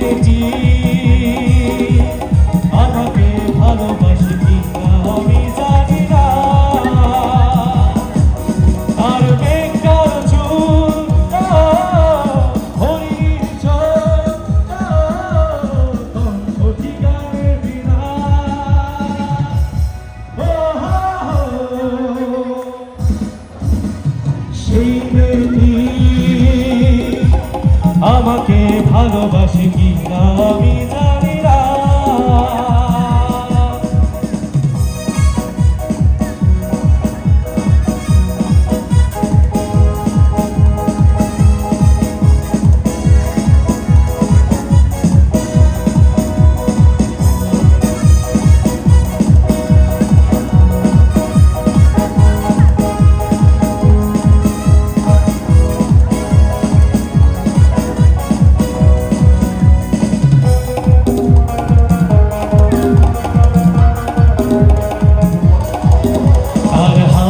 পেরেছি ভালোবাসি কি না আমি না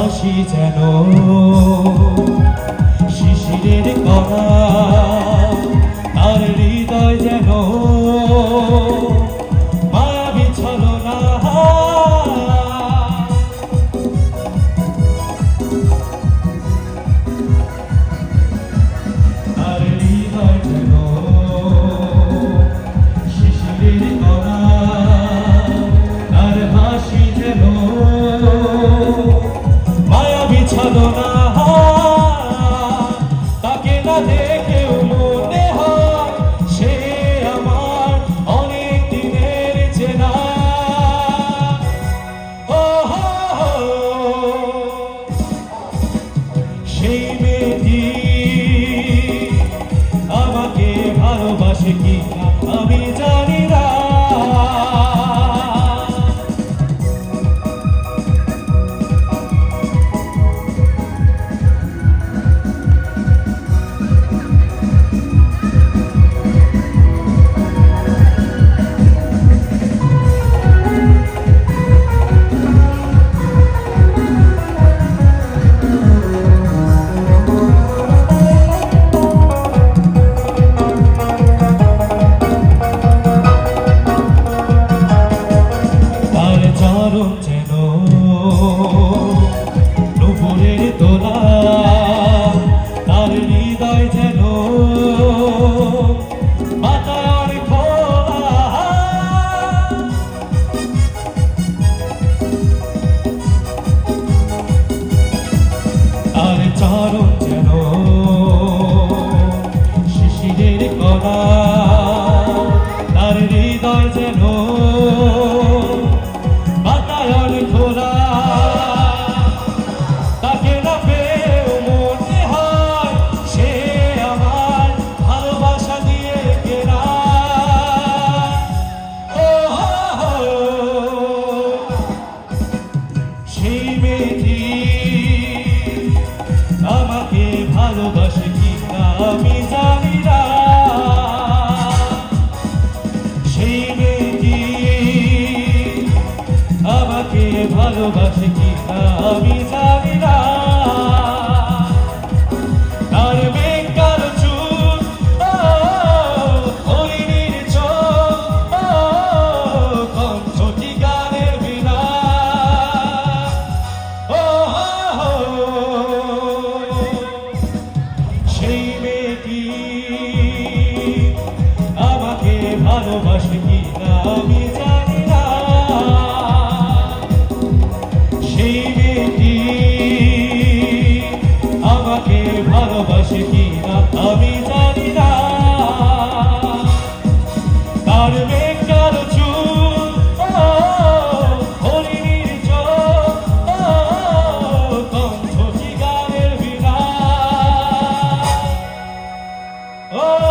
হাসি যেন শিশিরের কণা। সেই মেয়েটি আমাকে ভালোবাসে কি? আমি জানি না। আলম যেন নুপুরের তোলা, তার হৃদয় যেন আর চারণ যেন শিশিরের কলা তার হৃদয় যেন ভালোবাসে কি আমি জানি না। Oh!